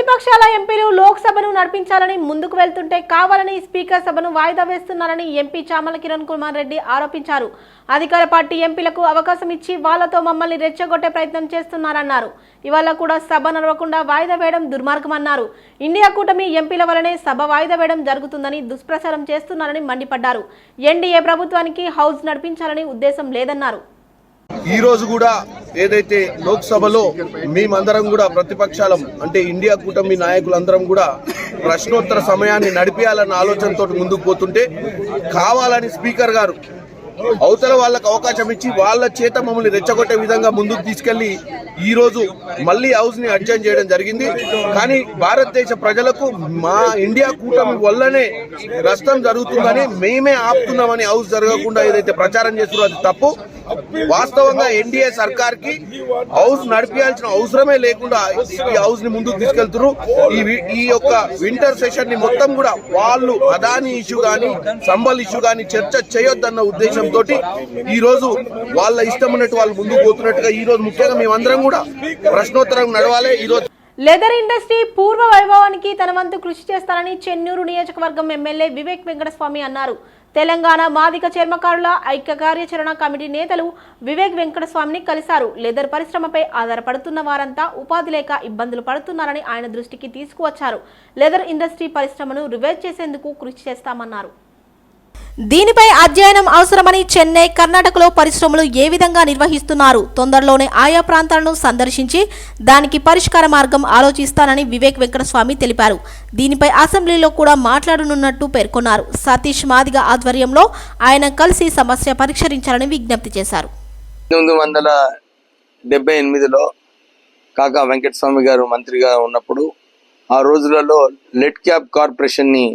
ప్రతిపక్షాల ఎంపీలు లోక్సభను నడిపించాలని ముందుకు వెళ్తుంటే కావాలని స్పీకర్ సభను వాయిదా వేస్తున్నారని ఎంపీ చామల కిరణ్ కుమార్ రెడ్డి ఆరోపించారు. అధికార పార్టీ ఎంపీలకు అవకాశం ఇచ్చి వాళ్ళతో మమ్మల్ని రెచ్చగొట్టే ప్రయత్నం చేస్తున్నారన్నారు. ఇవాళ కూడా సభ నడవకుండా వాయిదా వేయడం దుర్మార్గమన్నారు. ఇండియా కూటమి ఎంపీల వలనే సభ వాయిదా వేయడం జరుగుతుందని దుష్ప్రచారం చేస్తున్నారని మండిపడ్డారు. ఎన్డీఏ ప్రభుత్వానికి హౌస్ నడిపించాలని ఉద్దేశం లేదన్నారు. ఈ రోజు కూడా ఏదైతే లోక్సభలో మేమందరం కూడా ప్రతిపక్షాలం అంటే ఇండియా కూటమి నాయకులందరం కూడా ప్రశ్నోత్తర సమయాన్ని నడిపేయాలన్న ఆలోచనతో ముందుకు పోతుంటే కావాలని స్పీకర్ గారు అవతల వాళ్ళకు అవకాశం ఇచ్చి వాళ్ళ చేత మమ్మల్ని రెచ్చగొట్టే విధంగా ముందుకు తీసుకెళ్ళి ఈ రోజు మళ్ళీ హౌస్ని అడ్జైన్ చేయడం జరిగింది. కానీ భారతదేశ ప్రజలకు మా ఇండియా కూటమి వల్లనే నష్టం జరుగుతుందని మేమే ఆపుతున్నామని హౌస్ జరగకుండా ఏదైతే ప్రచారం చేస్తున్నారో అది తప్పు. వాస్తవంగా ఎన్డీఏ సర్కార్కి హౌస్ నడిపించాల్సిన అవసరమే లేకుండా ఈ హౌస్ని ముందుకు తీసుకెళ్తున్నారు. ఈ ఈ యొక్క వింటర్ సెషన్ని మొత్తం కూడా వాళ్ళు అదాని ఇష్యూ గాని సంబల్ ఇష్యూ గాని చర్చ చేయొద్దన్న ఉద్దేశంతో ఈ రోజు వాళ్ళ ఇష్టం ఉన్నట్టు వాళ్ళు ముందుకు పోతున్నట్టుగా ఈ రోజు ముఖ్యంగా మేమందరం కూడా ప్రశ్నోత్తరం నడవాలి. ఈ రోజు లెదర్ ఇండస్ట్రీ పూర్వ వైభవానికి తన వంతు కృషి చేస్తారని చెన్నూరు నియోజకవర్గం ఎమ్మెల్యే వివేక్ వెంకటస్వామి అన్నారు. తెలంగాణ మాదిక చర్మకారుల ఐక్య కార్యాచరణ కమిటీ నేతలు వివేక్ వెంకటస్వామిని కలిశారు. లెదర్ పరిశ్రమపై ఆధారపడుతున్న వారంతా ఉపాధి లేక ఇబ్బందులు పడుతున్నారని ఆయన దృష్టికి తీసుకువచ్చారు. లెదర్ ఇండస్ట్రీ పరిశ్రమను రివైవ్ చేసేందుకు కృషి చేస్తామన్నారు. దీనిపై అధ్యయనం అవసరమని చెన్నై కర్ణాటకలో పరిశ్రమలు ఏ విధంగా నిర్వహిస్తున్నారు? తొందరలోనే ఆయా ప్రాంతాలను సందర్శించి దానికి పరిష్కార మార్గం ఆలోచిస్తానని వివేక్ వెంకటస్వామి తెలిపారు. దీనిపై అసెంబ్లీలో కూడా మాట్లాడనున్నట్టు పేర్కొన్నారు. సతీష్ మాదిగ ఆధ్వర్యంలో ఆయన కలిసి సమస్య పరిష్కరించాలని విజ్ఞప్తి చేశారు. పంతొమ్మిది వందల డెబ్బై ఎనిమిదిలో కాకా వెంకటస్వామి గారు మంత్రిగా ఉన్నప్పుడు ఆ రోజులలో లెట్ క్యాబ్ కార్పొరేషన్ని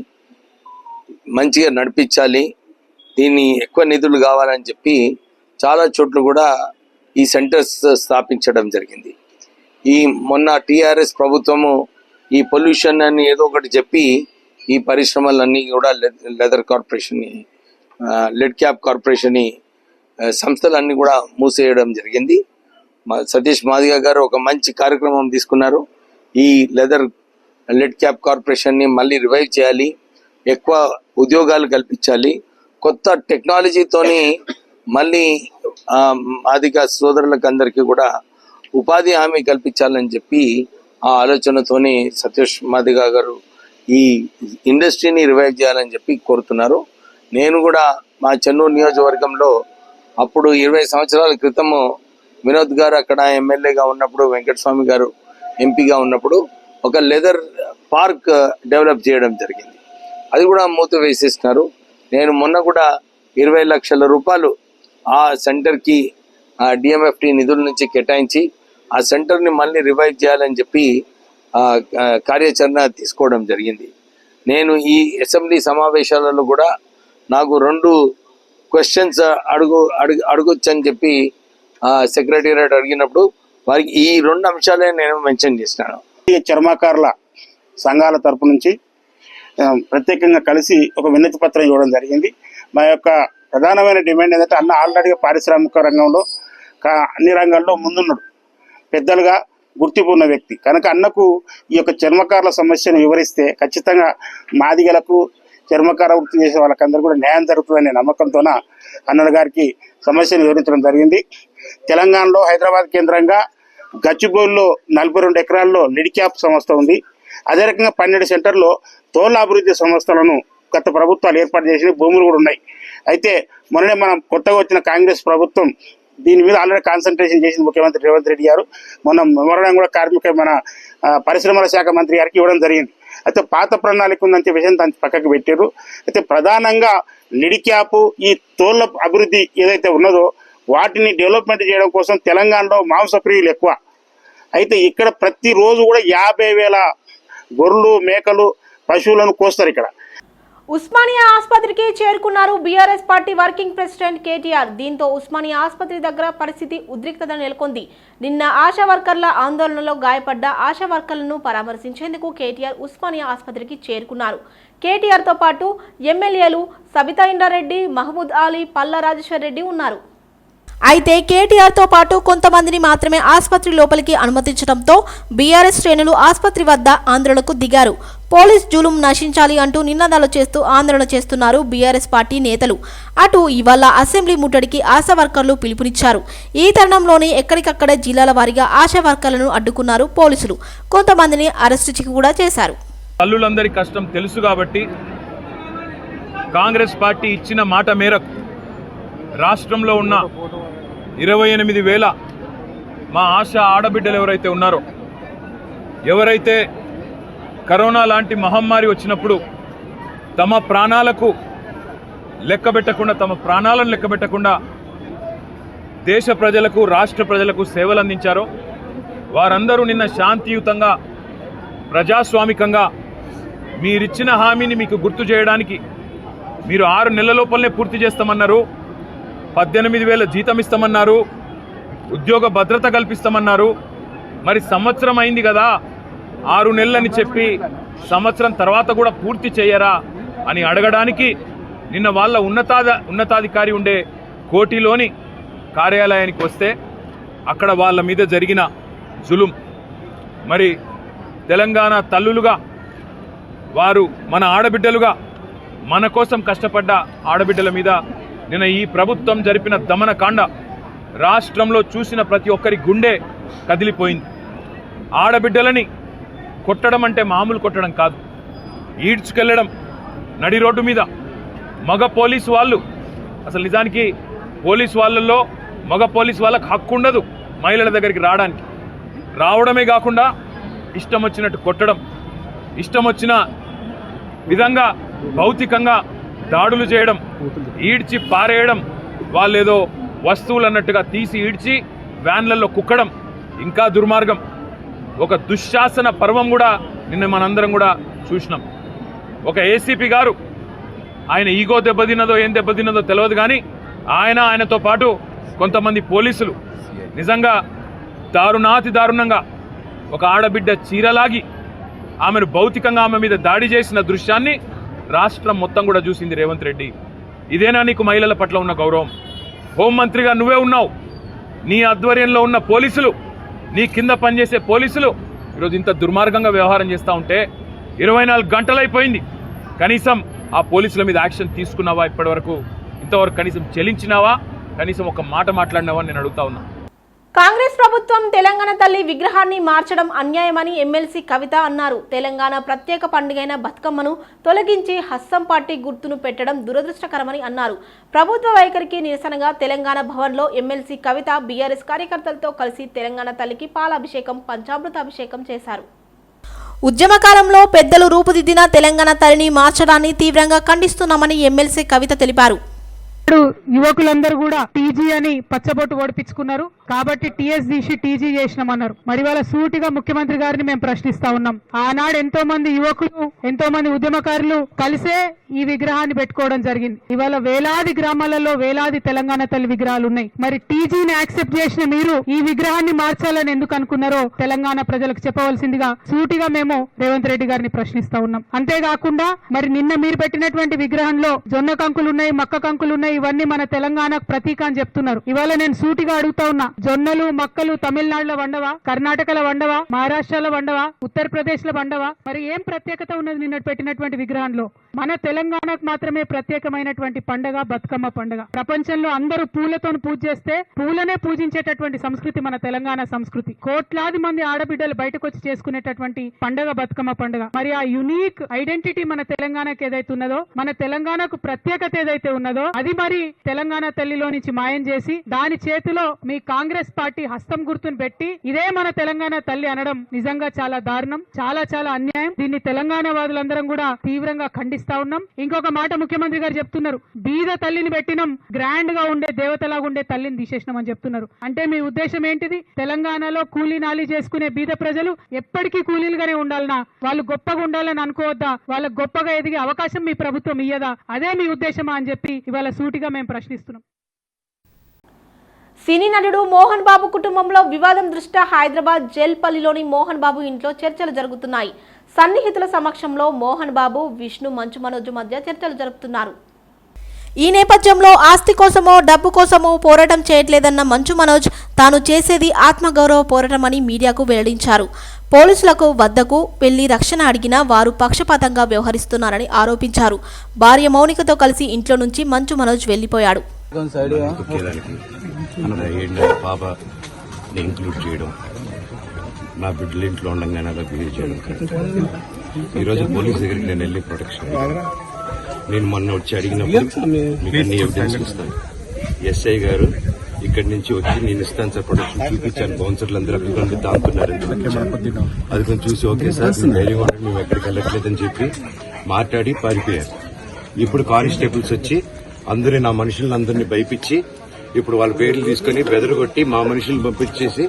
మంచిగా నడిపించాలి. దీన్ని ఎక్కువ నిధులు కావాలని చెప్పి చాలా చోట్ల కూడా ఈ సెంటర్స్ స్థాపించడం జరిగింది. ఈ మొన్న టీఆర్ఎస్ ప్రభుత్వము ఈ పొల్యూషన్ అని ఏదో ఒకటి చెప్పి ఈ పరిశ్రమలన్నీ కూడా లెదర్ కార్పొరేషన్ని లెడ్ క్యాప్ కార్పొరేషన్ని సంస్థలన్నీ కూడా మూసేయడం జరిగింది. మా సతీష్ మాదిగ గారు ఒక మంచి కార్యక్రమం తీసుకున్నారు. ఈ లెదర్ లెడ్ క్యాప్ కార్పొరేషన్ని మళ్ళీ రివైవ్ చేయాలి. ఎక్కువ ఉద్యోగాలు కల్పించాలి. కొత్త టెక్నాలజీతోని మళ్ళీ ఆ, సోదరులకు అందరికీ కూడా ఉపాధి హామీ కల్పించాలని చెప్పి ఆ ఆలోచనతోని సతీష్ మాదిగ గారు ఈ ఇండస్ట్రీని రివైవ్ చేయాలని చెప్పి కోరుతున్నారు. నేను కూడా మా చెన్నూరు నియోజకవర్గంలో అప్పుడు ఇరవై సంవత్సరాల క్రితము వినోద్ గారు అక్కడ ఎమ్మెల్యేగా ఉన్నప్పుడు వెంకటస్వామి గారు ఎంపీగా ఉన్నప్పుడు ఒక లెదర్ పార్క్ డెవలప్ చేయడం జరిగింది. అది కూడా మూత వేసేస్తున్నారు. నేను మొన్న కూడా ఇరవై లక్షల రూపాయలు ఆ సెంటర్కి డిఎంఎఫ్టి నిధుల నుంచి కేటాయించి ఆ సెంటర్ని మళ్ళీ రివైవ్ చేయాలని చెప్పి కార్యాచరణ తీసుకోవడం జరిగింది. నేను ఈ అసెంబ్లీ సమావేశాలలో కూడా నాకు రెండు క్వశ్చన్స్ అడుగు అడుగు అడగొచ్చు అని చెప్పి సెక్రటేరియట్ అడిగినప్పుడు వారికి ఈ రెండు అంశాలే నేను మెన్షన్ చేసినాను. చర్మకారుల సంఘాల తరపు నుంచి ప్రత్యేకంగా కలిసి ఒక వినతి పత్రం ఇవ్వడం జరిగింది. మా యొక్క ప్రధానమైన డిమాండ్ ఏంటంటే అన్న ఆల్రెడీగా పారిశ్రామిక రంగంలో కా- అన్ని రంగాల్లో ముందున్నాడు. పెద్దలుగా గుర్తింపు ఉన్న వ్యక్తి. కనుక అన్నకు ఈ యొక్క చర్మకారుల సమస్యను వివరిస్తే ఖచ్చితంగా మాదిగలకు చర్మకార వృత్తి చేసే వాళ్ళకందరూ కూడా న్యాయం జరుగుతుందనే నమ్మకంతోన అన్నల గారికి సమస్యను వివరించడం జరిగింది. తెలంగాణలో హైదరాబాద్ కేంద్రంగా గచ్చిబౌలిలో నలభై రెండు ఎకరాల్లో లిడిక్యాప్ సంస్థ ఉంది. అదే రకంగా పన్నెండు సెంటర్లో తోళ్ళ అభివృద్ధి సంస్థలను గత ప్రభుత్వాలు ఏర్పాటు చేసిన భూములు కూడా ఉన్నాయి. అయితే మొన్ననే మనం కొత్తగా వచ్చిన కాంగ్రెస్ ప్రభుత్వం దీని మీద ఆల్రెడీ కాన్సన్ట్రేషన్ చేసింది ముఖ్యమంత్రి రేవంత్ రెడ్డి గారు. మొన్న మరణం కూడా కార్మిక మన పరిశ్రమల శాఖ మంత్రి గారికి ఇవ్వడం జరిగింది. అయితే పాత ప్రణాళిక ఉందని విషయం దాన్ని పక్కకు పెట్టారు. అయితే ప్రధానంగా నిడిక్యాప్ ఈ తోళ్ళ అభివృద్ధి ఏదైతే ఉన్నదో వాటిని డెవలప్మెంట్ చేయడం కోసం తెలంగాణలో మాంసప్రియులు ఎక్కువ. అయితే ఇక్కడ ప్రతిరోజు కూడా యాభై వేల గొర్రెలు మేకలు పశువులను కోస్తారు ఇక్కడ. ఉస్మానియా ఆసుపత్రికి చేరుకున్నారు BRS party working president KTR. దీంతో ఉస్మానియా ఆసుపత్రి దగ్గర పరిస్థితి ఉద్రిక్తత నెలకొంది. నిన్న ఆశా వర్కర్ల ఆందోళనలో గాయపడ్డ ఆశా వర్కర్లను పరామర్శించేందుకు కేటీఆర్ ఉస్మానియా ఆసుపత్రికి చేరుకున్నారు. కేటీఆర్తో పాటు ఎమ్మెల్యేలు సబితా ఇండారెడ్డి మహమూద్ అలీ పల్లా రాజేశ్వర్ రెడ్డి ఉన్నారు. అయితే కేటీఆర్తో పాటు కొంతమందిని మాత్రమే ఆసుపత్రి లోపలికి అనుమతించడంతో బీఆర్ఎస్ శ్రేణులు ఆసుపత్రి వద్ద ఆందోళనకు దిగారు. పోలీస్ జూలుం నశించాలి అంటూ నినాదాలు చేస్తూ ఆందోళన చేస్తున్నారు బీఆర్ఎస్ పార్టీ నేతలు. అటు ఇవాళ అసెంబ్లీ ముట్టడికి ఆశా వర్కర్లు పిలుపునిచ్చారు. ఈ తరుణంలోనే ఎక్కడికక్కడే జిల్లాల వారీగా ఆశా వర్కర్లను అడ్డుకున్నారు పోలీసులు. కొంతమందిని అరెస్టు కూడా చేశారు. తల్లులందరి కష్టం తెలుసు కాబట్టి కాంగ్రెస్ పార్టీ ఇచ్చిన మాట మేరకు రాష్ట్రంలో ఉన్న ఇరవై ఎనిమిది వేల మా ఆశ ఆడబిడ్డలు ఎవరైతే ఉన్నారో ఎవరైతే కరోనా లాంటి మహమ్మారి వచ్చినప్పుడు తమ ప్రాణాలకు లెక్కబెట్టకుండా తమ ప్రాణాలను లెక్కబెట్టకుండా దేశ ప్రజలకు రాష్ట్ర ప్రజలకు సేవలు అందించారో వారందరూ నిన్న శాంతియుతంగా ప్రజాస్వామికంగా మీరిచ్చిన హామీని మీకు గుర్తు చేయడానికి మీరు ఆరు నెలల లోపలనే పూర్తి చేస్తామన్నారు. పద్దెనిమిది వేల జీతం ఇస్తామన్నారు. ఉద్యోగ భద్రత కల్పిస్తామన్నారు. మరి సంవత్సరం అయింది కదా. ఆరు నెలలని చెప్పి సంవత్సరం తర్వాత కూడా పూర్తి చేయరా అని అడగడానికి నిన్న వాళ్ళ ఉన్నతాద ఉన్నతాధికారి ఉండే కోటిలోని కార్యాలయానికి వస్తే అక్కడ వాళ్ళ మీద జరిగిన జులుం. మరి తెలంగాణ తల్లులుగా వారు మన ఆడబిడ్డలుగా మన కోసం కష్టపడ్డ ఆడబిడ్డల మీద నిన్న ఈ ప్రభుత్వం జరిపిన దమనకాండ రాష్ట్రంలో చూసిన ప్రతి ఒక్కరి గుండె కదిలిపోయింది. ఆడబిడ్డలని కొట్టడం అంటే మామూలు కొట్టడం కాదు. ఈడ్చుకెళ్ళడం నడి రోడ్డు మీద. మగ పోలీసు వాళ్ళు అసలు నిజానికి పోలీసు వాళ్ళల్లో మగ పోలీసు వాళ్ళకి హక్కు ఉండదు మహిళల దగ్గరికి రావడానికి. రావడమే కాకుండా ఇష్టం వచ్చినట్టు కొట్టడం ఇష్టం వచ్చిన విధంగా భౌతికంగా దాడులు చేయడం ఈడ్చి పారేయడం వాళ్ళేదో వస్తువులు అన్నట్టుగా తీసి ఈడ్చి వ్యాన్లలో కుక్కడం ఇంకా దుర్మార్గం. ఒక దుశ్శాసన పర్వం కూడా నిన్న మనందరం కూడా చూసినాం. ఒక ఏసీపీ గారు ఆయన ఈగో దెబ్బతిన్నదో ఏం దెబ్బతిన్నదో తెలియదు కానీ ఆయన ఆయనతో పాటు కొంతమంది పోలీసులు నిజంగా దారుణాతి దారుణంగా ఒక ఆడబిడ్డ చీరలాగి ఆమెను భౌతికంగా ఆమె మీద దాడి చేసిన దృశ్యాన్ని రాష్ట్రం మొత్తం కూడా చూసింది రేవంత్ రెడ్డి. ఇదేనా నీకు మహిళల పట్ల ఉన్న గౌరవం? హోంమంత్రిగా నువ్వే ఉన్నావు. నీ ఆధ్వర్యంలో ఉన్న పోలీసులు నీ కింద పనిచేసే పోలీసులు ఈరోజు ఇంత దుర్మార్గంగా వ్యవహారం చేస్తూ ఉంటే ఇరవై నాలుగు గంటలైపోయింది. కనీసం ఆ పోలీసుల మీద యాక్షన్ తీసుకున్నావా ఇప్పటివరకు? ఇంతవరకు కనీసం చెల్లించినావా కనీసం ఒక మాట మాట్లాడినావా నేను అడుగుతా ఉన్నా. కాంగ్రెస్ ప్రభుత్వం తెలంగాణ తల్లి విగ్రహాన్ని మార్చడం అన్యాయమని ఎమ్మెల్సీ కవిత అన్నారు. తెలంగాణ ప్రత్యేక పండుగైన బతుకమ్మను తొలగించి హస్సం పార్టీ గుర్తును పెట్టడం దురదృష్టకరమని అన్నారు. ప్రభుత్వ వైఖరికి నిరసనగా తెలంగాణ భవన్లో ఎమ్మెల్సీ కవిత బీఆర్ఎస్ కార్యకర్తలతో కలిసి తెలంగాణ తల్లికి పాలాభిషేకం పంచామృత అభిషేకం చేశారు. ఉద్యమకాలంలో పెద్దలు రూపుదిద్దిన తెలంగాణ తల్లిని మార్చడాన్ని తీవ్రంగా ఖండిస్తున్నామని ఎమ్మెల్సీ కవిత తెలిపారు. యువకులందరూ కూడా టీజీ అని పచ్చబొట్టు ఓడిపించుకున్నారు. కాబట్టి టీఎస్ తీసి టీజీ చేసినామన్నారు. మరి వాళ్ళ సూటిగా ముఖ్యమంత్రి గారిని మేము ప్రశ్నిస్తా ఉన్నాం. ఆనాడు ఎంతో మంది యువకులు ఎంతో మంది ఉద్యమకారులు కలిసే ఈ విగ్రహాన్ని పెట్టుకోవడం జరిగింది. ఇవాళ వేలాది గ్రామాలలో వేలాది తెలంగాణ తల్లి విగ్రహాలు ఉన్నాయి. మరి టీజీని యాక్సెప్ట్ చేసిన మీరు ఈ విగ్రహాన్ని మార్చాలని ఎందుకు అనుకున్నారో తెలంగాణ ప్రజలకు చెప్పవలసిందిగా సూటిగా మేము రేవంత్ రెడ్డి గారిని ప్రశ్నిస్తా ఉన్నాం. అంతేకాకుండా మరి నిన్న మీరు పెట్టినటువంటి విగ్రహంలో జొన్న కంకులు ఉన్నాయి మక్క కంకులు ఉన్నాయి ఇవన్నీ మన తెలంగాణకు ప్రతీక అని చెప్తున్నారు. ఇవాళ నేను సూటిగా అడుగుతా ఉన్నా జొన్నలు మక్కలు తమిళనాడులో వండవా? కర్ణాటకలో వండవా? మహారాష్ట్రలో వండవా? ఉత్తరప్రదేశ్లో వండవా? మరి ఏం ప్రత్యేకత ఉన్నది నిన్న పెట్టినటువంటి విగ్రహంలో మన తెలంగాణకు మాత్రమే ప్రత్యేకమైనటువంటి పండగ బతుకమ్మ పండగ. ప్రపంచంలో అందరూ పూలతో పూజ చేస్తే పూలనే పూజించేటటువంటి సంస్కృతి మన తెలంగాణ సంస్కృతి. కోట్లాది మంది ఆడబిడ్డలు బయటకు వచ్చి చేసుకునేటటువంటి పండగ బతుకమ్మ పండగ. మరి ఆ యునీక్ ఐడెంటిటీ మన తెలంగాణకు ఏదైతే ఉన్నదో మన తెలంగాణకు ప్రత్యేకత ఏదైతే ఉన్నదో అది మరి తెలంగాణ తల్లిలో నుంచి మాయం చేసి దాని చేతిలో మీ కాంగ్రెస్ పార్టీ హస్తం గుర్తును పెట్టి ఇదే మన తెలంగాణ తల్లి అనడం నిజంగా చాలా దారుణం చాలా చాలా అన్యాయం. దీన్ని తెలంగాణ వాదులందరం కూడా తీవ్రంగా ఖండిస్తా ఉన్నాం. ఇంకొక మాట ముఖ్యమంత్రి గారు చెప్తున్నారు. బీద తల్లిని పెట్టినాం గ్రాండ్గా ఉండే దేవతలాగా ఉండే తల్లిని తీసేసినాం అని చెప్తున్నారు. అంటే మీ ఉద్దేశం ఏంటిది? తెలంగాణలో కూలీ నాలి చేసుకునే బీద ప్రజలు ఎప్పటికీ కూలీలుగానే ఉండాలనా? వాళ్ళు గొప్పగా ఉండాలని అనుకోవద్దా? వాళ్ళకు గొప్పగా ఎదిగే అవకాశం మీ ప్రభుత్వం ఇయ్యదా? అదే మీ ఉద్దేశమా అని చెప్పి ఇవాళ సూటిగా మేము ప్రశ్నిస్తున్నాం. సినీ నటుడు మోహన్ బాబు కుటుంబంలో వివాదం దృష్ట్యా హైదరాబాద్ జైల్పల్లిలోని మోహన్ బాబు ఇంట్లో చర్చలు జరుగుతున్నాయి. సన్నిహితుల సమక్షంలో మోహన్ బాబు విష్ణు మంచు మనోజ్ మధ్య చర్చలు జరుపుతున్నారు. ఈ నేపథ్యంలో ఆస్తి కోసమో డబ్బు కోసమో పోరాటం చేయట్లేదన్న మంచు మనోజ్ తాను చేసేది ఆత్మగౌరవ పోరాటమని మీడియాకు వెల్లడించారు. పోలీసులకు వద్దకు వెళ్ళి రక్షణ అడిగినా వారు పక్షపాతంగా వ్యవహరిస్తున్నారని ఆరోపించారు. భార్య మౌనికతో కలిసి ఇంట్లో నుంచి మంచు మనోజ్ వెళ్ళిపోయాడు నా బిడ్డల ఇంట్లో ఉండగానే అలా బిహేవ్ చేయడం కరెక్ట్ ఈరోజు పోలీస్ దగ్గరికి నేను వెళ్ళి ప్రొటెక్షన్ నేను మొన్న వచ్చి అడిగినప్పుడు మీకు అన్ని ఎవిడెన్స్ ఇస్తాను. ఎస్ఐ గారు ఇక్కడి నుంచి వచ్చి నేను ఇస్తాను సార్ ప్రొటెక్షన్ చూపించాను. బౌన్సర్లు అందరూ ఉండి దాంతున్నారు అది కొంచెం చూసి ఓకే సార్ ధైర్యం ఉండండి మేము ఎక్కడికి వెళ్ళట్లేదని చెప్పి మాట్లాడి పారిపోయారు. ఇప్పుడు కానిస్టేబుల్స్ వచ్చి అందరూ నా మనుషులను అందరినీ భయపించి ఇప్పుడు వాళ్ళ పేర్లు తీసుకొని బెదరగొట్టి మా మనుషులను పంపించేసి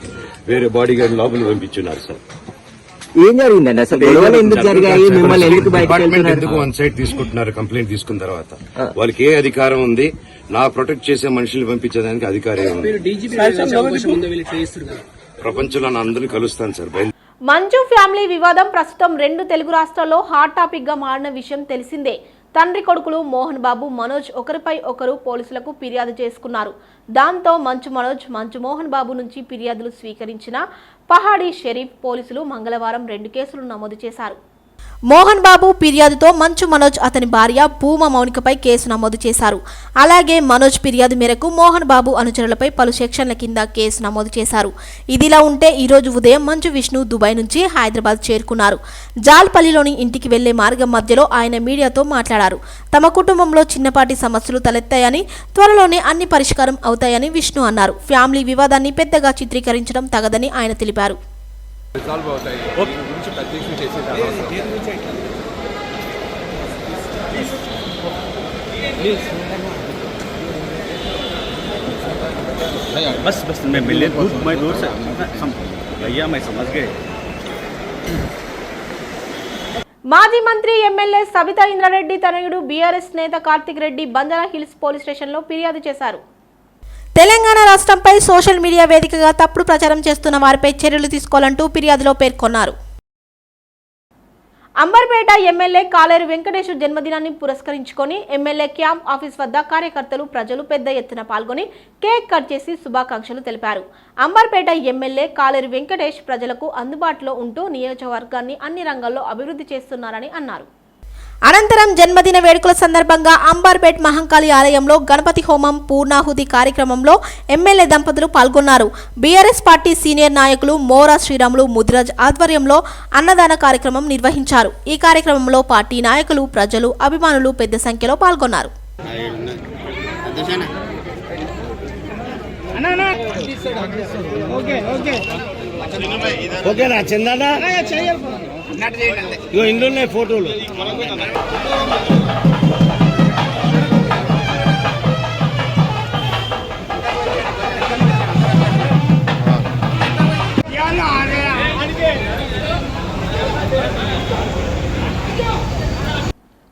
వేరే బాడీ గార్డ్ లోపల పంపించున్నారు సార్. ఏం జరిగిందండి అసలు? గొడవలు ఎందుకు జరిగాయి? మిమ్మల్ని ఎందుకు వన్ సైడ్ తీసుకుంటున్నారు? కంప్లైంట్ తీసుకున్న తర్వాత. వాళ్ళకి ఏ అధికారం ఉంది? నా ప్రొటెక్ట్ చేసే మనుషుల్ని పంపించేదానికి అధికారం ప్రపంచంలో నా అందరినీ కలుస్తాను సార్ మంజు ఫ్యామిలీ వివాదం ప్రస్తుతం రెండు తెలుగు రాష్ట్రాల్లో హాట్ టాపిక్గా మారిన విషయం తెలిసిందే. తండ్రి కొడుకులు మోహన్ బాబు మనోజ్ ఒకరిపై ఒకరు పోలీసులకు ఫిర్యాదు చేసుకున్నారు. దాంతో మంచు మనోజ్ మంచు మోహన్ బాబు నుంచి ఫిర్యాదులు స్వీకరించిన పహాడీ షరీఫ్ పోలీసులు మంగళవారం రెండు కేసులు నమోదు చేశారు. మోహన్ బాబు ఫిర్యాదుతో మంచు మనోజ్ అతని భార్య భూమ మౌనికపై కేసు నమోదు చేశారు. అలాగే మనోజ్ ఫిర్యాదు మేరకు మోహన్ బాబు అనుచరులపై పలు సెక్షన్ల కింద కేసు నమోదు చేశారు. ఇదిలా ఉంటే ఈరోజు ఉదయం మంచు విష్ణు దుబాయ్ నుంచి హైదరాబాద్ చేరుకున్నారు. జాల్పల్లిలోని ఇంటికి వెళ్ళే మార్గం మధ్యలో ఆయన మీడియాతో మాట్లాడారు. తమ కుటుంబంలో చిన్నపాటి సమస్యలు తలెత్తాయని త్వరలోనే అన్ని పరిష్కారం అవుతాయని విష్ణు అన్నారు. ఫ్యామిలీ వివాదాన్ని పెద్దగా చిత్రీకరించడం తగదని ఆయన తెలిపారు. రిజాల్వ్ అవుతాయి దీని గురించి ప్రత్యక్షం చేసేది అనవసరం. बस बस मैं मिले दूर मैं दूर से सम, भैया मैं समझ गए మాజీ మంత్రి ఎమ్మెల్యే సబితా ఇంద్రారెడ్డి తనయుడు బీఆర్ఎస్ నేత కార్తిక్ రెడ్డి బంజారా హిల్స్ పోలీస్ స్టేషన్లో ఫిర్యాదు చేశారు తెలంగాణ రాష్ట్రంపై సోషల్ మీడియా వేదికగా తప్పుడు ప్రచారం చేస్తున్న వారిపై చర్యలు తీసుకోవాలంటూ ఫిర్యాదులో పేర్కొన్నారు. అంబర్పేట ఎమ్మెల్యే కాలేరు వెంకటేశ్వర జన్మదినాన్ని పురస్కరించుకొని ఎమ్మెల్యే క్యాంప్ ఆఫీస్ వద్ద కార్యకర్తలు ప్రజలు పెద్ద ఎత్తున పాల్గొని కేక్ కట్ చేసి శుభాకాంక్షలు తెలిపారు. అంబర్పేట ఎమ్మెల్యే కాలేరు వెంకటేష్ ప్రజలకు అందుబాటులో ఉంటూ నియోజకవర్గాన్ని అన్ని రంగాల్లో అభివృద్ధి చేస్తున్నారని అన్నారు. అనంతరం జన్మదిన వేడుకల సందర్భంగా అంబార్పేట్ మహంకాళి ఆలయంలో గణపతి హోమం పూర్ణాహుతి కార్యక్రమంలో ఎమ్మెల్యే దంపతులు పాల్గొన్నారు. బీఆర్ఎస్ పార్టీ సీనియర్ నాయకులు మోరా శ్రీరాములు ముదిరాజ్ ఆధ్వర్యంలో అన్నదాన కార్యక్రమం నిర్వహించారు. ఈ కార్యక్రమంలో పార్టీ నాయకులు ప్రజలు అభిమానులు పెద్ద సంఖ్యలో పాల్గొన్నారు. ఓకేనా చందానా? ఇగో ఇందులో ఉన్నాయి ఫోటోలు.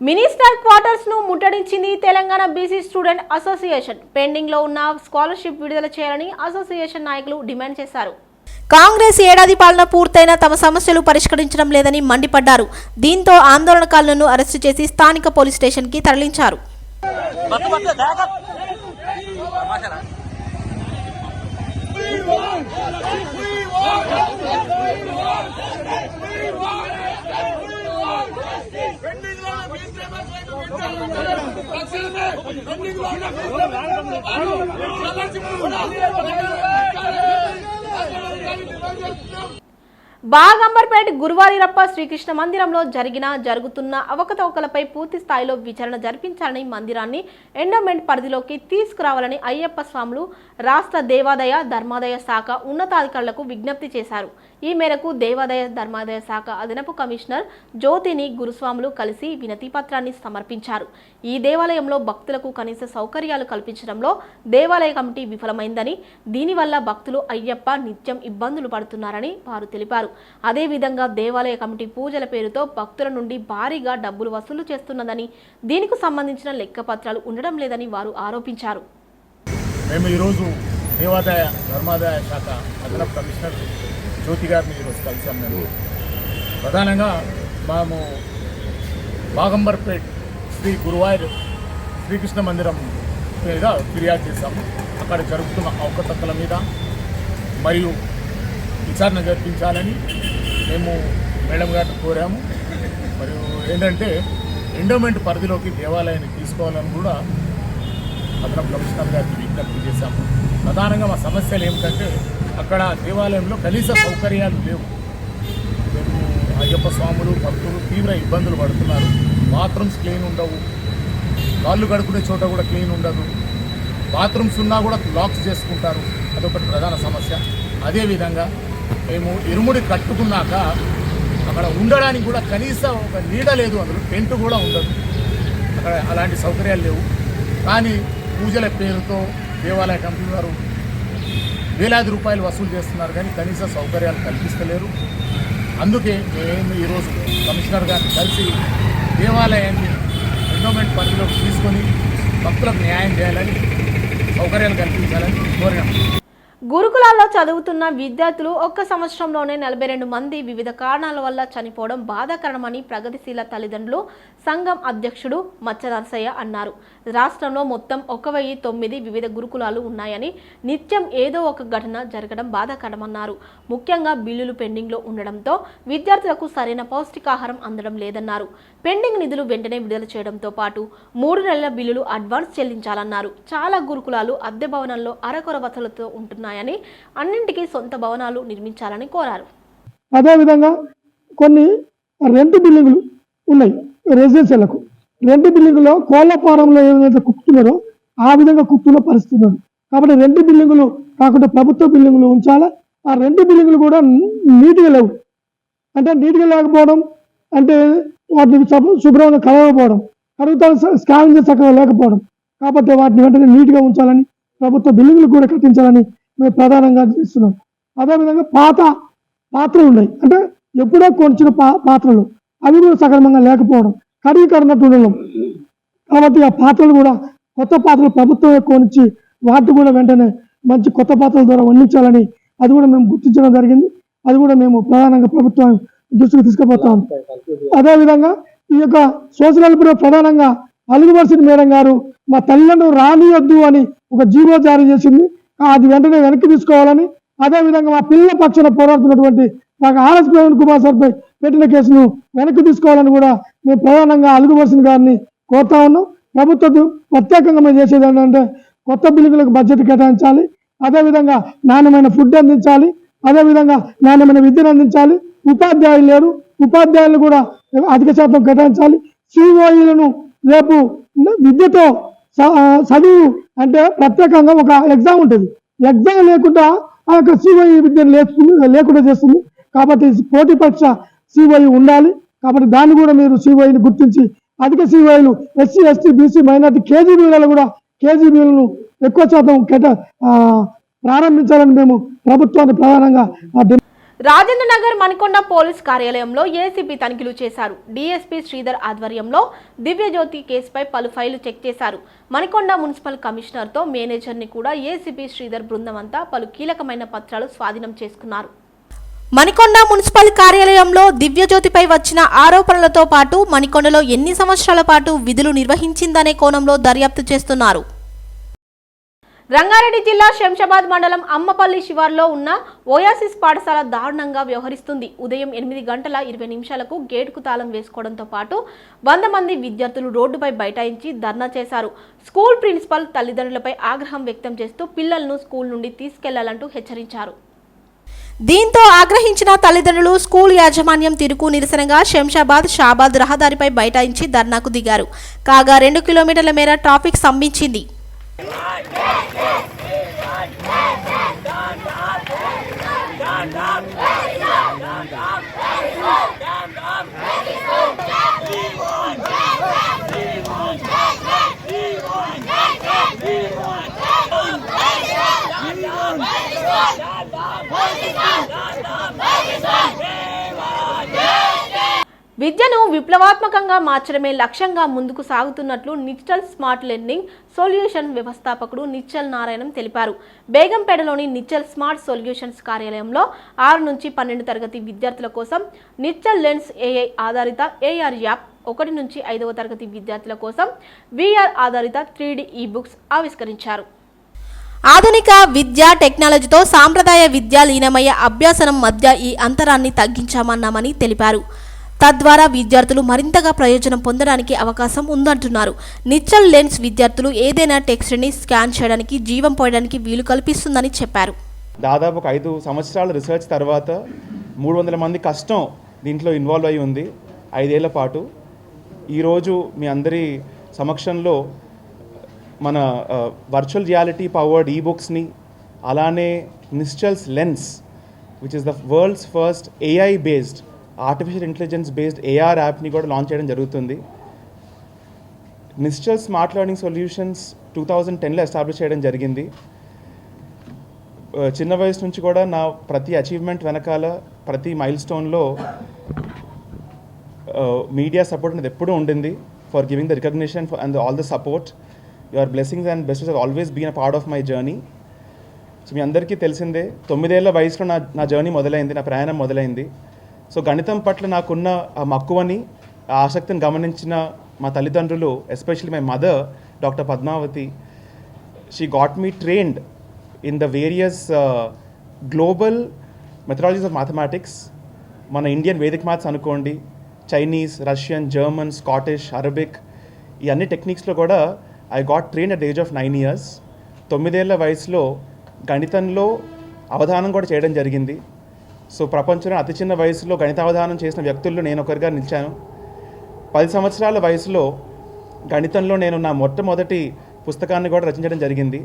మినిస్టర్ క్వార్టర్స్ను ముట్టడించింది తెలంగాణ బీసీ స్టూడెంట్ అసోసియేషన్. పెండింగ్లో ఉన్న స్కాలర్షిప్ విడుదల చేయాలని అసోసియేషన్ నాయకులు డిమాండ్ చేశారు. కాంగ్రెస్ ఏడాది పాలన పూర్తయిన తమ సమస్యలు పరిష్కరించడం లేదని మండిపడ్డారు. దీంతో ఆందోళనకారులను అరెస్టు చేసి స్థానిక పోలీస్ స్టేషన్కి తరలించారు బాగంబర్పేట గురువారిరప్ప శ్రీకృష్ణ మందిరంలో జరిగిన జరుగుతున్న అవకతవకలపై పూర్తి స్థాయిలో విచారణ జరిపించాలని మందిరాన్ని ఎండోమెంట్ పరిధిలోకి తీసుకురావాలని అయ్యప్ప స్వాములు రాష్ట్ర దేవాదాయ ధర్మాదాయ శాఖ ఉన్నతాధికారులకు విజ్ఞప్తి చేశారు. ఈ మేరకు దేవాదాయ ధర్మాదాయ శాఖ అదనపు కమిషనర్ జ్యోతిని గురుస్వాములు కలిసి వినతి పత్రాన్ని సమర్పించారు. ఈ దేవాలయంలో భక్తులకు కనీస సౌకర్యాలు కల్పించడంలో దేవాలయ కమిటీ విఫలమైందని దీనివల్ల భక్తులు అయ్యప్ప నిత్యం ఇబ్బందులు పడుతున్నారని వారు తెలిపారు. అదేవిధంగా దేవాలయ కమిటీ పూజల పేరుతో భక్తుల నుండి భారీగా డబ్బులు వసూలు చేస్తున్నదని దీనికి సంబంధించిన లెక్కపత్రాలు ఉండడం లేదని వారు ఆరోపించారు. మేము ఈరోజు దేవాదాయ ధర్మాదాయ శాఖ అదనపు కమిషనర్ జ్యోతి గారిని ఈరోజు కలిసాం మేము. ప్రధానంగా మేము బాగంబర్పేట్ శ్రీ గురువాయూర్ శ్రీకృష్ణ మందిరం మీద ఫిర్యాదు చేశాము. అక్కడ జరుగుతున్న అవకతవకల మీద మరియు విచారణ జరిపించాలని మేము మేడం గారిని కోరాము. మరియు ఏంటంటే ఎండోమెంట్ పరిధిలోకి దేవాలయాన్ని తీసుకోవాలని కూడా అదనపు కమిషనర్ గారికి విజ్ఞప్తి చేశాము. ప్రధానంగా మా సమస్యలు ఏమిటంటే అక్కడ దేవాలయంలో కనీస సౌకర్యాలు లేవు. మేము అయ్యప్ప స్వాములు భక్తులు తీవ్ర ఇబ్బందులు పడుతున్నారు. బాత్రూమ్స్ క్లీన్ ఉండవు. కాళ్ళు కడుకునే చోట కూడా క్లీన్ ఉండదు. బాత్రూమ్స్ ఉన్నా కూడా లాక్స్ చేసుకుంటారు. అదొకటి ప్రధాన సమస్య. అదేవిధంగా మేము ఇరుముడి కట్టుకున్నాక అక్కడ ఉండడానికి కూడా కనీసం ఒక నీడ లేదు. అందులో టెంట్ కూడా ఉండదు. అక్కడ అలాంటి సౌకర్యాలు లేవు. కానీ పూజల పేరుతో దేవాలయ కంపెనీ వారు వేలాది రూపాయలు వసూలు చేస్తున్నారు కానీ కనీస సౌకర్యాలు కల్పిస్తలేరు. అందుకే మేము ఈరోజు కమిషనర్ గారిని కలిసి దేవాలయాన్ని ఎండోమెంట్ పరిధిలోకి తీసుకొని భక్తులకు న్యాయం చేయాలని సౌకర్యాలు కల్పించాలని కోరినాం. గురుకులాల్లో చదువుతున్న విద్యార్థులు ఒక్క సంవత్సరంలోనే నలభై రెండు మంది వివిధ కారణాల వల్ల చనిపోవడం బాధాకరమని ప్రగతిశీల తల్లిదండ్రులు సంఘం అధ్యక్షుడు మచ్చ అన్నారు. రాష్ట్రంలో మొత్తం ఒక వెయ్యి తొమ్మిది వివిధ గురుకులాలు ఉన్నాయని నిత్యం ఏదో ఒక ఘటన జరగడం బాధాకరమన్నారు. ముఖ్యంగా బిల్లులు పెండింగ్లో ఉండడంతో విద్యార్థులకు సరైన పౌష్టికాహారం అందడం లేదన్నారు. పెండింగ్ నిధులు వెంటనే విడుదల చేయడంతో పాటు మూడు నెలల బిల్లులు అడ్వాన్స్ చెల్లించాలన్నారు. చాలా గురుకులాలు అద్దె భవనంలో అరకొర వసలతో ఉంటున్నాయి. ఉన్నాయని అన్నింటికీ సొంత భవనాలు నిర్మించాలని కోరారు. అదేవిధంగా కొన్ని రెంట్ బిల్డింగులు ఉన్నాయి రెసిడెన్షియల్లకు రెంట్ బిల్డింగులో కోళ్ళ ఫారంలో ఏమైతే కుక్కుతున్నారో ఆ విధంగా కుక్కున్న పరిస్థితి ఉన్నది. కాబట్టి రెండు బిల్డింగులు కాకుండా ప్రభుత్వ బిల్డింగులు ఉంచాలా? ఆ రెండు బిల్డింగులు కూడా నీట్గా లేవు. అంటే నీట్గా లేకపోవడం అంటే వాటిని శుభ్రంగా కలవకపోవడం కడుగుతా స్కాన్ చక్కగా లేకపోవడం. కాబట్టి వాటిని వెంటనే నీట్గా ఉంచాలని ప్రభుత్వ బిల్డింగులు కూడా కట్టించాలని మేము ప్రధానంగా ఇస్తున్నాం అదేవిధంగా పాత పాత్రలు ఉన్నాయి. అంటే ఎప్పుడో కొంచిన పా పాత్రలు. అవి కూడా సక్రమంగా లేకపోవడం కడిగి కడినట్టు ఉండడం. కాబట్టి ఆ పాత్రలు కూడా కొత్త పాత్రలు ప్రభుత్వమే కొనిచ్చి వాటి కూడా వెంటనే మంచి కొత్త పాత్రల ద్వారా వండించాలని అది కూడా మేము గుర్తించడం జరిగింది. అది కూడా మేము ప్రధానంగా ప్రభుత్వం దృష్టికి తీసుకుపోతాం అదేవిధంగా ఈ యొక్క సోషల్ హెల్ప్లో ప్రధానంగా అలుగువర్సిటీ మేడం గారు మా తల్లిదండ్రులు రానియొద్దు అని ఒక జీవో జారీ చేసింది. అది వెంటనే వెనక్కి తీసుకోవాలని అదేవిధంగా మా పిల్లల పక్షాన పోరాడుతున్నటువంటి మాకు ఆర్ఎస్ ప్రవీణ్ కుమార్ సార్పై పెట్టిన కేసును వెనక్కి తీసుకోవాలని కూడా మేము ప్రధానంగా అలుగువర్సిని గారిని కోరుతా ఉన్నాం. ప్రభుత్వం ప్రత్యేకంగా మేము చేసేది ఏంటంటే కొత్త బిల్లులకు బడ్జెట్ కేటాయించాలి అదేవిధంగా నాణ్యమైన ఫుడ్ అందించాలి అదేవిధంగా నాణ్యమైన విద్యను అందించాలి ఉపాధ్యాయులు లేరు ఉపాధ్యాయులు కూడా అధిక శాతం కేటాయించాలి. సిఓఈలను రేపు విద్యతో చదువు అంటే ప్రత్యేకంగా ఒక ఎగ్జామ్ ఉంటుంది. ఎగ్జామ్ లేకుండా ఆ యొక్క సివై విద్యను లేస్తుంది లేకుండా చేస్తుంది. కాబట్టి పోటీ పరీక్ష సిఓఈ ఉండాలి. కాబట్టి దాన్ని కూడా మీరు సివైని గుర్తించి అధిక సివైలు ఎస్సీ ఎస్టీ బీసీ మైనార్టీ కేజీబీలలో కూడా కేజీబీలను ఎక్కువ శాతం కేట ప్రారంభించాలని మేము ప్రభుత్వాన్ని ప్రధానంగా డిమాండ్ రాజేంద్ర నగర్ మణికొండ పోలీస్ కార్యాలయంలో ఏసీబీ తనిఖీలు చేశారు. డీఎస్పీ శ్రీధర్ ఆధ్వర్యంలో దివ్యజ్యోతి కేసుపై పలు ఫైళ్ళు చెక్ చేశారు. మణికొండ మున్సిపల్ కమిషనర్తో మేనేజర్ని కూడా ఏసీబీ శ్రీధర్ బృందం అంతా పలు కీలకమైన పత్రాలు స్వాధీనం చేసుకున్నారు. మణికొండ మున్సిపల్ కార్యాలయంలో దివ్యజ్యోతిపై వచ్చిన ఆరోపణలతో పాటు మణికొండలో ఎన్ని సంవత్సరాల పాటు విధులు నిర్వహించిందనే కోణంలో దర్యాప్తు చేస్తున్నారు. రంగారెడ్డి జిల్లా శంషాబాద్ మండలం అమ్మపల్లి శివార్లో ఉన్న ఓయాసిస్ పాఠశాల దారుణంగా వ్యవహరిస్తుంది. ఉదయం ఎనిమిది గంటల ఇరవై నిమిషాలకు గేటుకు తాళం వేసుకోవడంతో పాటు వంద మంది విద్యార్థులు రోడ్డుపై బైఠాయించి ధర్నా చేశారు. స్కూల్ ప్రిన్సిపల్ తల్లిదండ్రులపై ఆగ్రహం వ్యక్తం చేస్తూ పిల్లలను స్కూల్ నుండి తీసుకెళ్ళాలంటూ హెచ్చరించారు. దీంతో ఆగ్రహించిన తల్లిదండ్రులు స్కూల్ యాజమాన్యం తిరుగు నిరసనగా శంషాబాద్ షాబాద్ రహదారిపై బైఠాయించి ధర్నాకు దిగారు. కాగా రెండు కిలోమీటర్ల మేర ట్రాఫిక్ స్తంభించింది. Pakistan! విద్యను విప్లవాత్మకంగా మార్చడమే లక్ష్యంగా ముందుకు సాగుతున్నట్లు నిచ్చల్ స్మార్ట్ లెర్నింగ్ సొల్యూషన్ వ్యవస్థాపకుడు నిచ్చల్ నారాయణం తెలిపారు. బేగంపేటలోని నిచ్చల్ స్మార్ట్ సొల్యూషన్స్ కార్యాలయంలో ఆరు నుంచి పన్నెండు తరగతి విద్యార్థుల కోసం నిచ్చల్ లెన్స్ ఏఐ ఆధారిత ఏఆర్ యాప్ ఒకటి నుంచి ఐదవ తరగతి విద్యార్థుల కోసం విఆర్ ఆధారిత త్రీ ఈ బుక్స్ ఆవిష్కరించారు. ఆధునిక విద్య టెక్నాలజీతో సాంప్రదాయ విద్య లీనమయ్యే అభ్యాసనం మధ్య ఈ అంతరాన్ని తగ్గించామన్నామని తెలిపారు. తద్వారా విద్యార్థులు మరింతగా ప్రయోజనం పొందడానికి అవకాశం ఉందంటున్నారు. నిచ్చల్ లెన్స్ విద్యార్థులు ఏదైనా టెక్స్ట్ని స్కాన్ చేయడానికి జీవం పోయడానికి వీలు కల్పిస్తుందని చెప్పారు. దాదాపు ఒక ఐదు సంవత్సరాల రీసెర్చ్ తర్వాత మూడు వందల మంది కష్టం దీంట్లో ఇన్వాల్వ్ అయి ఉంది. ఐదేళ్ళ పాటు ఈరోజు మీ అందరి సమక్షంలో మన వర్చువల్ రియాలిటీ పవర్డ్ ఈ బుక్స్ని అలానే Nischal's lens which is the world's first AI based artificial intelligence based AR యాప్ని కూడా లాంచ్ చేయడం జరుగుతుంది. Nischal smart learning solutions two thousand టెన్లో ఎస్టాబ్లిష్ చేయడం జరిగింది. Uh, చిన్న వయసు నుంచి కూడా నా ప్రతి అచీవ్మెంట్ వెనకాల ప్రతి మైల్ స్టోన్లో మీడియా సపోర్ట్ అనేది ఎప్పుడూ ఉండింది. For giving the recognition for and all the support your blessings and best are always been a part of my journey so మీ అందరికీ తెలిసిందే తొమ్మిదేళ్ళ వయసులో నా నా జర్నీ మొదలైంది నా ప్రయాణం మొదలైంది. సో గణితం పట్ల నాకున్న ఆ మక్కువని ఆ ఆసక్తిని గమనించిన మా తల్లిదండ్రులు especially my mother doctor Padmavathi she got me trained in the various global methodologies of mathematics మన ఇండియన్ వేదిక్ మ్యాథ్స్ అనుకోండి Chinese Russian German Scottish Arabic ఈ అన్ని టెక్నిక్స్లో కూడా I got train at age of nine years తొమ్మిదేళ్ళ వయసులో గణితంలో అవధానం కూడా చేయడం జరిగింది. సో ప్రపంచంలో అతి చిన్న వయసులో గణితావధానం చేసిన వ్యక్తుల్లో నేను ఒకరిగా నిలిచాను. పది సంవత్సరాల వయసులో గణితంలో నేను నా మొట్టమొదటి పుస్తకాన్ని కూడా రచించడం జరిగింది.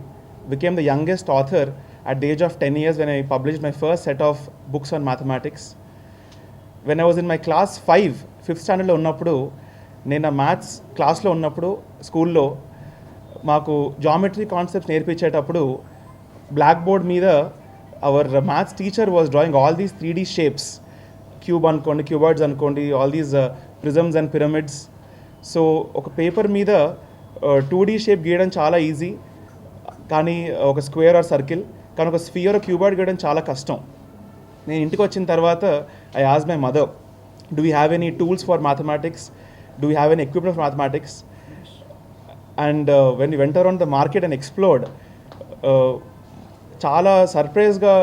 Became the youngest author at the age of ten years when I publish my first set of books on mathematics when I was in my class five fifth స్టాండర్డ్లో ఉన్నప్పుడు నేను మ్యాథ్స్ క్లాస్లో ఉన్నప్పుడు స్కూల్లో మాకు జామెట్రీ కాన్సెప్ట్స్ నేర్పించేటప్పుడు black board మీద our maths teacher was drawing all these three D shapes cube అనుకోండి cuboids అనుకోండి all these prisms and pyramids so ఒక పేపర్ మీద టూ డీ షేప్ గీయడం చాలా ఈజీ కానీ ఒక స్క్వేర్ ఆర్ సర్కిల్ కానీ ఒక స్ఫియర్ క్యూబార్డ్ గీయడం చాలా కష్టం. నేను ఇంటికి వచ్చిన తర్వాత I ask my mother do you have any tools for mathematics do you have an equipment for mathematics and when you enter on the market and explored చాలా సర్ప్రైజ్గా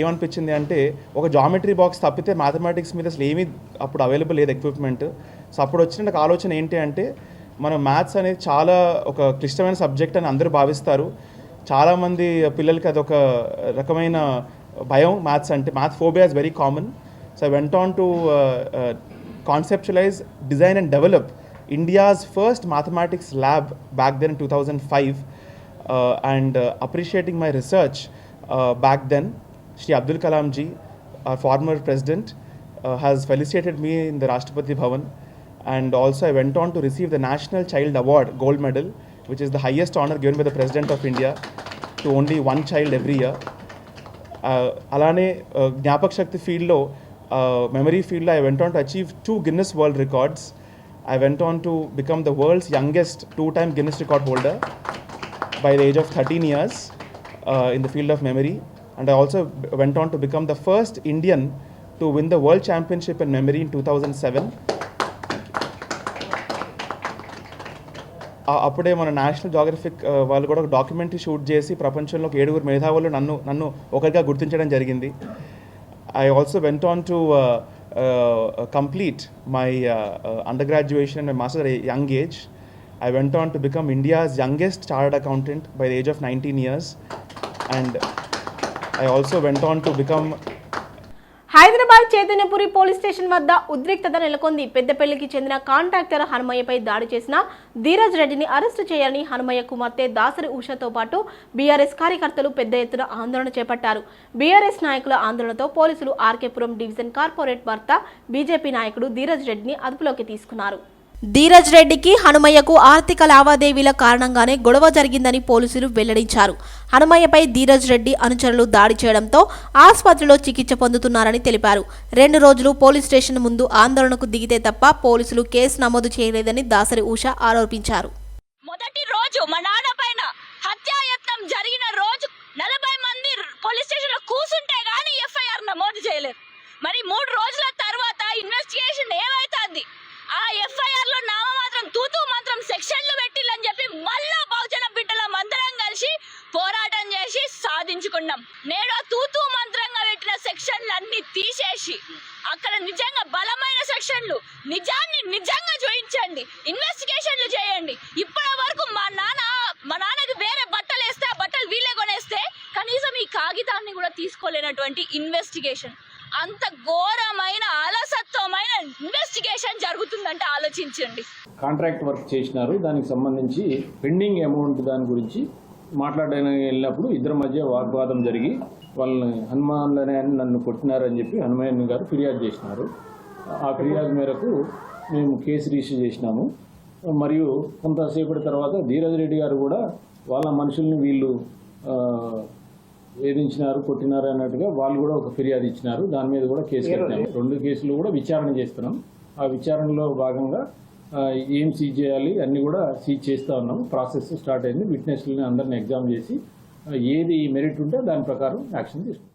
ఏమనిపించింది అంటే ఒక జామెట్రీ బాక్స్ తప్పితే మ్యాథమెటిక్స్ మీద అసలు ఏమీ అప్పుడు అవైలబుల్ లేదు ఎక్విప్మెంట్. సో అప్పుడు వచ్చిన నాకు ఆలోచన ఏంటి అంటే మనం మ్యాథ్స్ అనేది చాలా ఒక క్లిష్టమైన సబ్జెక్ట్ అని అందరూ భావిస్తారు. చాలామంది పిల్లలకి అదొక రకమైన భయం మ్యాథ్స్ అంటే math phobia is very common so I went on to conceptualise design and develop India's first mathematics lab back then two thousand five and uh, appreciating my research uh, back then, Shri Abdul Kalam ji, our former president, uh, has felicitated me in the Rashtrapati Bhavan. And also, I went on to receive the National Child Award, gold medal, which is the highest honor given by the President of India to only one child every year. Uh, అలానే జ్ఞాపక శక్తి ఫీల్డ్లో memory ఫీల్డ్లో I went on to achieve two Guinness world records I went on to become the world's youngest two time Guinness record holder By the age of 13 years uh, in the field of memory. And I also b- went on to become the first Indian to win the World Championship in memory in 2007. ఆ- అప్పుడే మన national Geographic వాళ్ళు కూడా ఒక documentary shoot చేసి ప్రపంచంలో ఒక ఏడుగురు మేధావులు నన్ను నన్ను ఒకరిగా గుర్తించడం జరిగింది I also went on to complete my under graduation and master young age I went on to become India's youngest chartered accountant by the age of 19 years. And I also went on to become Hyderabad Chaitanyapuri police station వద్ద ఉద్రిక్తత నెలకొంది. పెద్దపల్లికి చెందిన contractor హనుమయ్యపై దాడి చేసిన ధీరజ్ రెడ్డిని arrest చేయాలని హనుమయ్య కుమార్తె దాసరి ఉషతో పాటు బీఆర్ఎస్ కార్యకర్తలు పెద్ద ఎత్తున ఆందోళన చేపట్టారు. బీఆర్ఎస్ నాయకుల ఆందోళనతో పోలీసులు ఆర్కేపురం డివిజన్ కార్పొరేట్ భర్త బీజేపీ నాయకుడు ధీరజ్ రెడ్డిని అదుపులోకి తీసుకున్నారు. ధీరజ్ రెడ్డికి హనుమయ్యకు ఆర్థిక లావాదేవీల కారణంగానే గొడవ జరిగిందని పోలీసులు వెల్లడించారు. హనుమయ్యపై ధీరజ్ రెడ్డి అనుచరులు దాడి చేయడంతో ఆసుపత్రిలో చికిత్స పొందుతున్నారని తెలిపారు. రెండు రోజులు పోలీస్ స్టేషన్ ముందు ఆందోళనకు దిగితే తప్ప పోలీసులు కేసు నమోదు చేయలేదని దాసరి ఉష ఆరోపించారు. మొదటి రోజు మా నాన్న పైన హత్యాయత్నం జరిగిన రోజు నలభై మంది పోలీస్ స్టేషన్లో కూర్చుంటే గానీ ఎఫ్ఐఆర్ నమోదు చేయలేదు. మరి మూడు రోజుల తర్వాత ఇన్వెస్టిగేషన్ ఏమైతుంది? ఆ ఎఫ్ఐఆర్లో నామమాత్రం తూతూ మాత్రం సెక్షన్లు పెట్టిల్లని చెప్పి మళ్ళా బహుజన బిడ్డల మందరం కలిసి పోరాటం చేసి సాధించుకున్నాం. నేడు ఆ తూతూ మంత్రంగా పెట్టిన సెక్షన్లు అన్ని తీసేసి అక్కడ నిజంగా బలమైన సెక్షన్లు నిజాన్ని నిజంగా చూపించండి ఇన్వెస్టిగేషన్లు చేయండి. ఇప్పటి వరకు మా నాన్న మా నాన్నకి వేరే బట్టలు వేస్తే ఆ బట్టలు వీళ్ళే కొనేస్తే కనీసం ఈ కాగితాన్ని కూడా తీసుకోలేనటువంటి ఇన్వెస్టిగేషన్. అంత ఘోరమైన అలసత్వమైన ఇన్వెస్టిగేషన్ జరుగుతుందంటే ఆలోచించండి. కాంట్రాక్ట్ వర్క్ చేసినారు. దానికి సంబంధించి పెండింగ్ అమౌంట్ దాని గురించి మాట్లాడడానికి వెళ్ళినప్పుడు ఇద్దరి మధ్య వాగ్వాదం జరిగి వాళ్ళని హనుమాన్లనే అని నన్ను కొట్టినారని చెప్పి హనుమయ్య గారు ఫిర్యాదు చేసినారు. ఆ ఫిర్యాదు మేరకు మేము కేసు రిజిస్టర్ చేసినాము. మరియు కొంతసేపటి తర్వాత ధీరజ్ రెడ్డి గారు కూడా వాళ్ళ మనుషుల్ని వీళ్ళు వేధించినారు కొట్టినారు అన్నట్టుగా వాళ్ళు కూడా ఒక ఫిర్యాదు ఇచ్చినారు. దాని మీద కూడా కేసు పెట్టినాము రెండు కేసులు కూడా విచారణ చేస్తున్నాం. ఆ విచారణలో భాగంగా ఏం సీజ్ చేయాలి అన్ని కూడా సీజ్ చేస్తూ ఉన్నాం. ప్రాసెస్ స్టార్ట్ అయింది. విట్నెస్లని అందరిని ఎగ్జామ్ చేసి ఏది మెరిట్ ఉంటే దాని ప్రకారం యాక్షన్ తీసుకుంటాం.